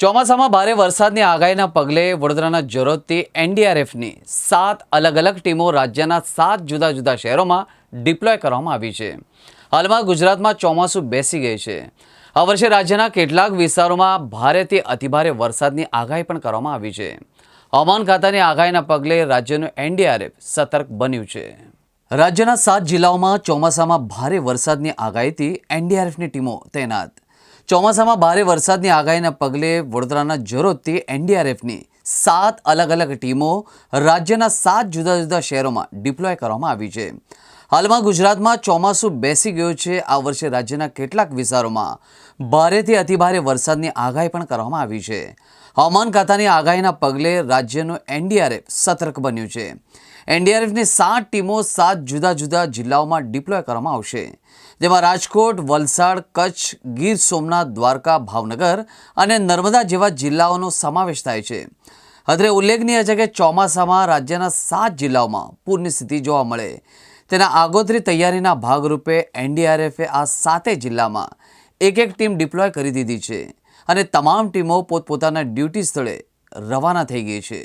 ચોમાસામાં ભારે વરસાદની આગાહીના પગલે વડોદરાના જરૂરતથી એનડીઆરએફની સાત અલગ અલગ ટીમો રાજ્યના સાત જુદા જુદા શહેરોમાં ડિપ્લોય કરવામાં આવી છે. હાલમાં ગુજરાતમાં ચોમાસું બેસી ગઈ છે. આ વર્ષે રાજ્યના કેટલાક વિસ્તારોમાં ભારેથી અતિભારે વરસાદની આગાહી પણ કરવામાં આવી છે. હવામાન ખાતાની આગાહીના પગલે રાજ્યનું એનડીઆરએફ સતર્ક બન્યું છે. રાજ્યના સાત જિલ્લાઓમાં ચોમાસામાં ભારે વરસાદની આગાહીથી એનડીઆરએફની ટીમો તૈનાત. ચોમાસામાં ભારે વરસાદની આગાહીના પગલે વડોદરાના જરોદથી એનડીઆરએફની સાત અલગ અલગ ટીમો રાજ્યના સાત જુદા જુદા શહેરોમાં ડિપ્લોય કરવામાં આવી છે. હાલમાં ગુજરાતમાં ચોમાસું બેસી ગયું છે. આ વર્ષે રાજ્યના કેટલાક વિસ્તારોમાં ભારેથી અતિભારે વરસાદની આગાહી પણ કરવામાં આવી છે. હવામાન ખાતાની આગાહીના પગલે રાજ્યનું એનડીઆરએફ સતર્ક બન્યું છે. એનડીઆરએફની સાત ટીમો સાત જુદા જુદા જિલ્લાઓમાં ડિપ્લોય કરવામાં આવશે. જેમાં રાજકોટ, વલસાડ, કચ્છ, ગીર સોમનાથ, દ્વારકા, ભાવનગર અને નર્મદા જેવા જિલ્લાઓનો સમાવેશ થાય છે. અત્રે ઉલ્લેખનીય છે કે ચોમાસામાં રાજ્યના સાત જિલ્લાઓમાં પૂરની સ્થિતિ જોવા મળે. તેના આગોતરી તૈયારીના ભાગરૂપે એનડીઆરએફે આ સાતે જિલ્લામાં એક એક ટીમ ડિપ્લોય કરી દીધી છે અને તમામ ટીમો પોતપોતાના ડ્યુટી સ્થળે રવાના થઈ ગઈ છે.